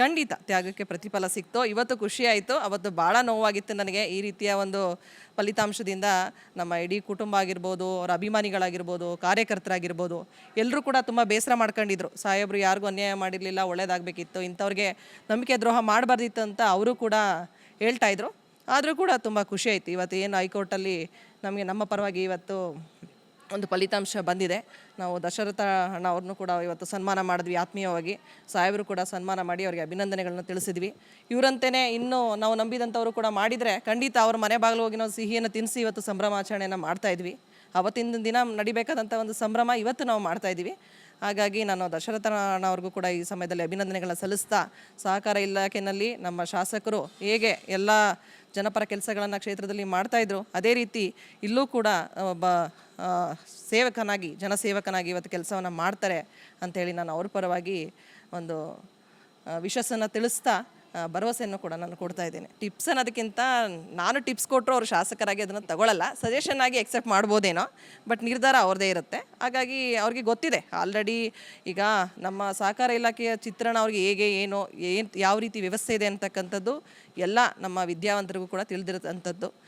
ಖಂಡಿತ ತ್ಯಾಗಕ್ಕೆ ಪ್ರತಿಫಲ ಸಿಕ್ತು, ಇವತ್ತು ಖುಷಿ ಆಯಿತು ಅವತ್ತು ಭಾಳ ನೋವಾಗಿತ್ತು ನನಗೆ. ಈ ರೀತಿಯ ಒಂದು ಫಲಿತಾಂಶದಿಂದ ನಮ್ಮ ಇಡೀ ಕುಟುಂಬ ಆಗಿರ್ಬೋದು, ಅವರ ಅಭಿಮಾನಿಗಳಾಗಿರ್ಬೋದು, ಕಾರ್ಯಕರ್ತರಾಗಿರ್ಬೋದು ಎಲ್ಲರೂ ಕೂಡ ತುಂಬ ಬೇಸರ ಮಾಡ್ಕೊಂಡಿದ್ರು. ಸಾಹೇಬರು ಯಾರಿಗೂ ಅನ್ಯಾಯ ಮಾಡಿರಲಿಲ್ಲ, ಒಳ್ಳೇದಾಗಬೇಕಿತ್ತು, ಇಂಥವ್ರಿಗೆ ನಂಬಿಕೆ ದ್ರೋಹ ಮಾಡಬಾರ್ದಿತ್ತು ಅಂತ ಅವರು ಕೂಡ ಹೇಳ್ತಾ ಇದ್ರು. ಆದರೂ ಕೂಡ ತುಂಬ ಖುಷಿ ಆಯಿತು ಇವತ್ತು ಏನು ಹೈಕೋರ್ಟಲ್ಲಿ ನಮಗೆ ನಮ್ಮ ಪರವಾಗಿ ಇವತ್ತು ಒಂದು ಫಲಿತಾಂಶ ಬಂದಿದೆ. ನಾವು ದಶರಥ ಅಣ್ಣ ಅವ್ರನ್ನೂ ಕೂಡ ಇವತ್ತು ಸನ್ಮಾನ ಮಾಡಿದ್ವಿ ಆತ್ಮೀಯವಾಗಿ. ಸಾಹೇಬರು ಕೂಡ ಸನ್ಮಾನ ಮಾಡಿ ಅವರಿಗೆ ಅಭಿನಂದನೆಗಳನ್ನ ತಿಳಿಸಿದ್ವಿ. ಇವರಂತೆಯೇ ಇನ್ನೂ ನಾವು ನಂಬಿದಂಥವರು ಕೂಡ ಮಾಡಿದರೆ ಖಂಡಿತ ಅವ್ರ ಮನೆ ಬಾಗಿಲು ಹೋಗಿ ನಾವು ಸಿಹಿಯನ್ನು ತಿನ್ನಿಸಿ ಇವತ್ತು ಸಂಭ್ರಮಾಚರಣೆಯನ್ನು ಮಾಡ್ತಾ ಇದ್ವಿ. ಅವತ್ತಿನ ದಿನ ನಡಿಬೇಕಾದಂಥ ಒಂದು ಸಂಭ್ರಮ ಇವತ್ತು ನಾವು ಮಾಡ್ತಾ ಇದ್ದೀವಿ. ಹಾಗಾಗಿ ನಾನು ದಶರಥ ಅವ್ರಿಗೂ ಕೂಡ ಈ ಸಮಯದಲ್ಲಿ ಅಭಿನಂದನೆಗಳನ್ನ ಸಲ್ಲಿಸ್ತಾ ಸಹಕಾರ ಇಲಾಖೆಯಲ್ಲಿ ನಮ್ಮ ಶಾಸಕರು ಹೇಗೆ ಎಲ್ಲ ಜನಪರ ಕೆಲಸಗಳನ್ನು ಕ್ಷೇತ್ರದಲ್ಲಿ ಮಾಡ್ತಾಯಿದ್ರು ಅದೇ ರೀತಿ ಇಲ್ಲೂ ಕೂಡ ಒಬ್ಬ ಸೇವಕನಾಗಿ, ಜನಸೇವಕನಾಗಿ ಇವತ್ತು ಕೆಲಸವನ್ನು ಮಾಡ್ತಾರೆ ಅಂಥೇಳಿ ನಾನು ಅವ್ರ ಪರವಾಗಿ ಒಂದು ವಿಶ್ವಾಸನ ತಿಳಿಸ್ತಾ ಭರವಸೆಯನ್ನು ಕೂಡ ನಾನು ಕೊಡ್ತಾ ಇದ್ದೇನೆ. ಟಿಪ್ಸ್ ಅನ್ನೋದಕ್ಕಿಂತ ನಾನು ಟಿಪ್ಸ್ ಕೊಟ್ಟರು ಅವರು ಶಾಸಕರಾಗಿ ಅದನ್ನು ತಗೊಳ್ಳಲ್ಲ ಸಜೆಷನ್ ಆಗಿ ಎಕ್ಸೆಪ್ಟ್ ಮಾಡ್ಬೋದೇನೋ ಬಟ್ ನಿರ್ಧಾರ ಅವ್ರದ್ದೇ ಇರುತ್ತೆ. ಹಾಗಾಗಿ ಅವ್ರಿಗೆ ಗೊತ್ತಿದೆ. ಆಲ್ರೆಡಿ ಈಗ ನಮ್ಮ ಸಹಕಾರ ಇಲಾಖೆಯ ಚಿತ್ರಣ ಅವ್ರಿಗೆ ಹೇಗೆ, ಏನು ಏನು, ಯಾವ ರೀತಿ ವ್ಯವಸ್ಥೆ ಇದೆ ಅಂತಕ್ಕಂಥದ್ದು ಎಲ್ಲ ನಮ್ಮ ವಿದ್ಯಾವಂತರಿಗೂ ಕೂಡ ತಿಳಿದಿರೋಂಥದ್ದು